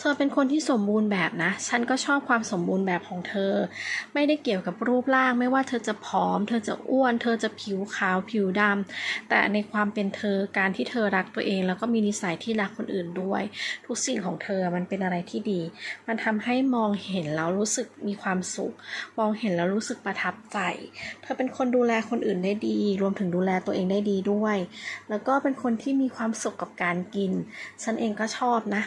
เธอเป็นคนที่สมบูรณ์แบบนะ ฉันก็ชอบความสมบูรณ์แบบของเธอ ไม่ได้เกี่ยวกับรูปร่าง ไม่ว่าเธอจะผอม เธอจะอ้วน เธอจะผิวขาวผิวดำแต่ในความเป็นเธอการที่เธอรักตัวเอง แล้วก็มีนิสัยที่รักคนอื่นด้วย ทุกสิ่งของเธอมันเป็นอะไรที่ดี มันทำให้มองเห็นแล้วรู้สึกมีความสุข มองเห็นแล้วรู้สึกประทับใจ เธอเป็นคนดูแลคนอื่นได้ดี รวมถึงดูแลตัวเองได้ดีด้วย แล้วก็เป็นคนที่มีความสุขกับการกิน ฉันเองก็ชอบนะ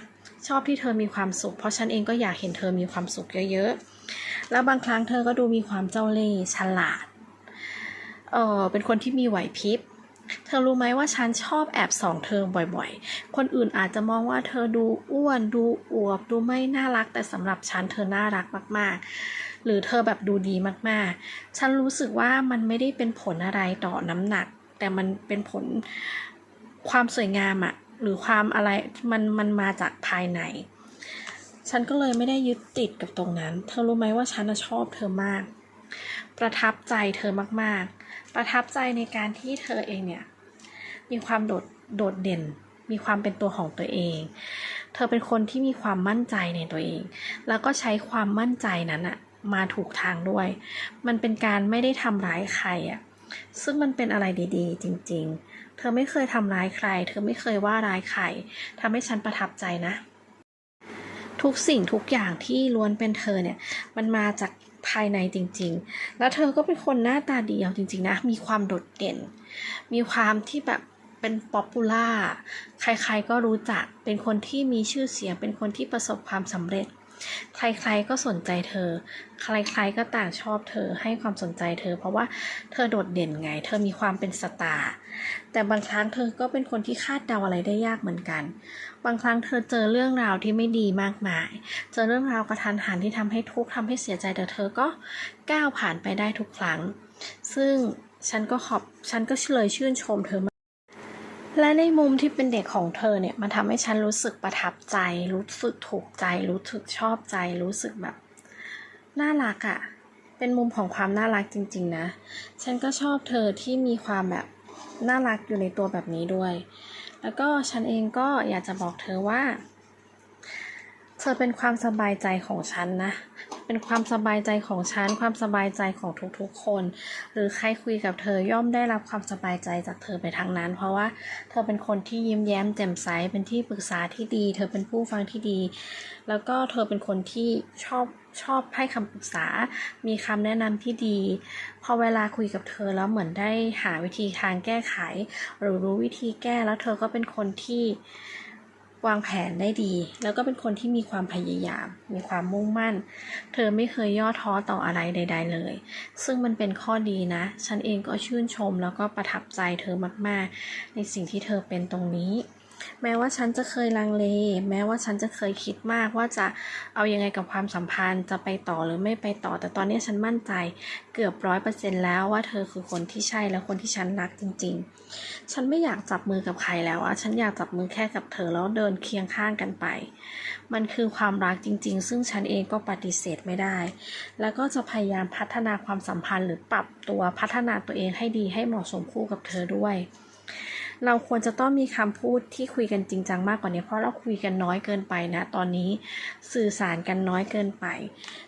ชอบที่เธอมีความสุข เพราะฉันเองก็อยากเห็นเธอมีความสุขเยอะๆ แล้วบางครั้งเธอก็ดูมีความเจ้าเล่ห์ฉลาด เออเป็นคนที่มีไหวพริบ เธอรู้ไหมว่าฉันชอบแอบส่องเธอบ่อยๆ คนอื่นอาจจะมองว่าเธอดูอ้วน ดูอวบ ดูไม่น่ารัก แต่สำหรับฉันเธอน่ารักมากๆ หรือเธอแบบดูดีมากๆ ฉันรู้สึกว่ามันไม่ได้เป็นผลอะไรต่อน้ำหนัก แต่มันเป็นผลความสวยงามอะ หรือความอะไรมันมันมาจากภายใน ฉันก็เลยไม่ได้ยึดติดกับตรงนั้น เธอรู้ไหมว่าฉันชอบเธอมาก ประทับใจเธอมากๆ ประทับใจในการที่เธอเองเนี่ยมีความโดดโดดเด่น มีความเป็นตัวของตัวเอง เธอเป็นคนที่มีความมั่นใจในตัวเอง แล้วก็ใช้ความมั่นใจนั้นอะมาถูกทางด้วย มันเป็นการไม่ได้ทำร้ายใครอะ ซึ่งมันเป็นอะไรดีๆ จริง ๆ เธอไม่เคยทำร้ายใคร เธอไม่เคยว่าร้ายใครทำให้ฉันประทับใจนะ ทุกสิ่งทุกอย่างที่ล้วนเป็นเธอเนี่ย มันมาจากภายในจริง ๆ แล้วเธอก็เป็นคนหน้าตาดีเอาจริง ๆ นะ มีความโดดเด่น มีความที่แบบเป็นป๊อปปูล่า ใครๆก็รู้จัก เป็นคนที่มีชื่อเสียง เป็นคนที่ประสบความสำเร็จ ใครๆก็สนใจเธอ ใครๆก็ต่างชอบเธอให้ความสนใจเธอ เพราะว่าเธอโดดเด่นไง เธอมีความเป็นสตาร์แต่บางครั้งเธอก็เป็นคนที่คาดเดาอะไรได้ยากเหมือนกัน บางครั้งเธอเจอเรื่องราวที่ไม่ดีมากมาย เจอเรื่องราวกระทันหันที่ทำให้ทุกข์ทำให้เสียใจแต่เธอก็ก้าวผ่านไปได้ทุกครั้ง ซึ่งฉันก็ขอบฉันก็เลยชื่นชมเธอมา และในมุมที่เป็นเด็กของเธอเนี่ยมันทำให้ฉันรู้สึกประทับใจ รู้สึกถูกใจ รู้สึกชอบใจ รู้สึกแบบน่ารักอะ่ะ เป็นมุมของความน่ารักจริง ๆ นะ ฉันก็ชอบเธอที่มีความแบบน่ารักอยู่ในตัวแบบนี้ด้วย แล้วก็ฉันเองก็อยากจะบอกเธอว่า เธอเป็นความสบายใจของฉันนะ เป็นความสบายใจของฉัน ความสบายใจของทุกๆคน หรือใครคุยกับเธอย่อมได้รับความสบายใจจากเธอไปทั้งนั้น เพราะว่าเธอเป็นคนที่ยิ้มแย้มแจ่มใส เป็นที่ปรึกษาที่ดี เธอเป็นผู้ฟังที่ดี แล้วก็เธอเป็นคนที่ชอบชอบให้คำปรึกษา มีคำแนะนำที่ดี พอเวลาคุยกับเธอแล้วเหมือนได้หาวิธีทางแก้ไข หรือรู้วิธีแก้แล้วเธอก็เป็นคนที่ วางแผนได้ดี แล้วก็เป็นคนที่มีความพยายาม มีความมุ่งมั่น เธอไม่เคยย่อท้อต่ออะไรใด ๆ เลย ซึ่งมันเป็นข้อดีนะ ฉันเองก็ชื่นชมแล้วก็ประทับใจเธอมาก ๆ ในสิ่งที่เธอเป็นตรงนี้ แม้ว่าฉันจะเคยลังเล แม้ว่าฉันจะเคยคิดมากว่าจะเอายังไงกับความสัมพันธ์จะไปต่อหรือไม่ไปต่อ แต่ตอนนี้ฉันมั่นใจเกือบร้อยเปอร์เซ็นแล้วว่าเธอคือคนที่ใช่และคนที่ฉันรักจริง ๆ ฉันไม่อยากจับมือกับใครแล้วอะฉันอยากจับมือแค่กับเธอแล้วเดินเคียงข้างกันไป มันคือความรักจริง ๆ ซึ่งฉันเองก็ปฏิเสธไม่ได้ แล้วก็จะพยายามพัฒนาความสัมพันธ์หรือปรับตัวพัฒนาตัวเองให้ดีให้เหมาะสมคู่กับเธอด้วย เราควรจะต้องมีคำพูดที่คุยกันจริงจังมากกว่านี้ เพราะเราคุยกันน้อยเกินไปนะ ตอนนี้สื่อสารกันน้อยเกินไป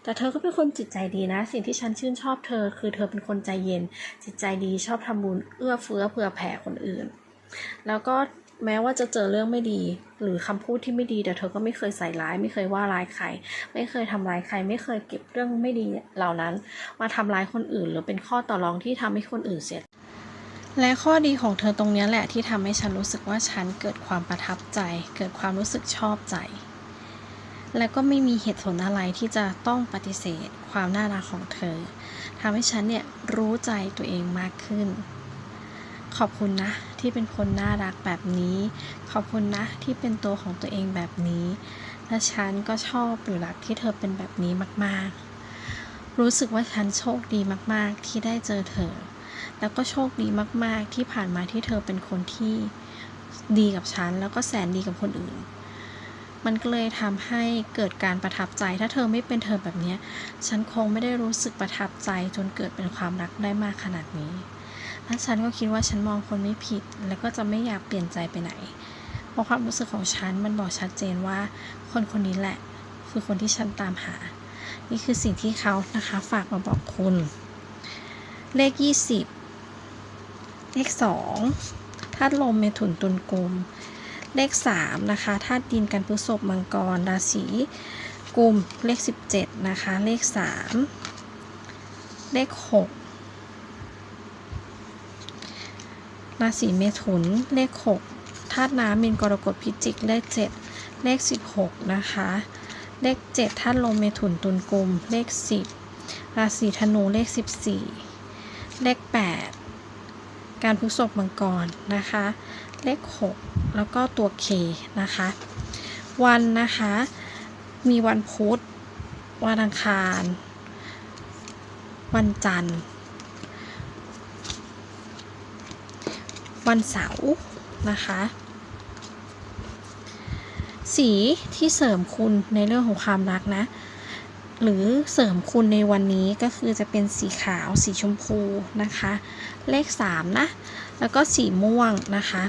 แต่เธอก็เป็นคนจิตใจดีนะ สิ่งที่ฉันชื่นชอบเธอ คือเธอเป็นคนใจเย็น จิตใจดีชอบทำบุญเอื้อเฟื้อเผื่อแผ่คนอื่น แล้วก็แม้ว่าจะเจอเรื่องไม่ดี หรือคำพูดที่ไม่ดี แต่เธอก็ไม่เคยใส่ร้าย ไม่เคยว่าร้ายใคร ไม่เคยทำร้ายใคร ไม่เคยเก็บเรื่องไม่ดีเหล่านั้น มาทำร้ายคนอื่น หรือเป็นข้อต่อรองที่ทำให้คนอื่นเสีย และข้อดีของเธอตรงนี้แหละที่ทำให้ฉันรู้สึกว่าฉันเกิดความประทับใจ เกิดความรู้สึกชอบใจ และก็ไม่มีเหตุผลอะไรที่จะต้องปฏิเสธ ความน่ารักของเธอทำให้ฉันเนี่ยรู้ใจตัวเองมากขึ้น ขอบคุณนะที่เป็นคนน่ารักแบบนี้ ขอบคุณนะที่เป็นตัวของตัวเองแบบนี้ และฉันก็ชอบหรือรักที่เธอเป็นแบบนี้มากๆ รู้สึกว่าฉันโชคดีมากๆ ที่ได้เจอเธอ แล้วก็โชคดีมากๆที่ผ่านมาที่เธอเป็นคนที่ดีกับฉัน แล้วก็แสนดีกับคนอื่น มันก็เลยทำให้เกิดการประทับใจ ถ้าเธอไม่เป็นเธอแบบนี้ ฉันคงไม่ได้รู้สึกประทับใจจนเกิดเป็นความรักได้มากขนาดนี้ และฉันก็คิดว่าฉันมองคนไม่ผิด แล้วก็จะไม่อยากเปลี่ยนใจไปไหน เพราะความรู้สึกของฉันมันบอกชัดเจนว่า คนคนนี้แหละ คือคนที่ฉันตามหา นี่คือสิ่งที่เขานะคะฝากมาบอกคุณ เลข 20 เลข2ธาตุลมเมถุนตุลกลม เลข3นะคะธาตุดินกันพฤษภมังกรราศีกุมเลข17นะคะเลข3เลข6ราศีเมถุนเลข6ธาตุน้ำมินกรกฎพิจิกเลข7เลข16นะคะเลข7ธาตุลมเมถุนตุลกลมเลข10ราศีธนูเลข14เลข8 การพฤษภมังกรนะคะ เลข 6 แล้วก็ตัว K นะคะ วันนะคะ มีวันพุธ วันอังคาร วันจันทร์ วันเสาร์นะคะ สีที่เสริมคุณในเรื่องของความรักนะ หรือเสริมคุณในวันนี้ก็คือจะเป็นสีขาวสีชมพูนะคะ เลข 3 นะ แล้วก็สีม่วงนะคะ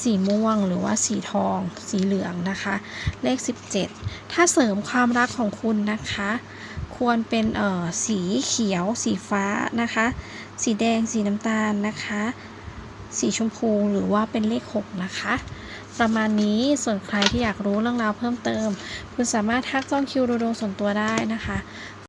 สีม่วงหรือว่าสีทอง สีเหลืองนะคะ เลข 17 ถ้าเสริมความรักของคุณนะคะ ควรเป็นเอ่อสีเขียว สีฟ้านะคะ สีแดงสีน้ำตาลนะคะ สีชมพูหรือว่าเป็นเลข 6 นะคะ ประมาณนี้ส่วนใครที่อยากรู้เรื่องราวเพิ่มเติม คุณสามารถทักจองคิวดูดวงส่วนตัวได้นะคะ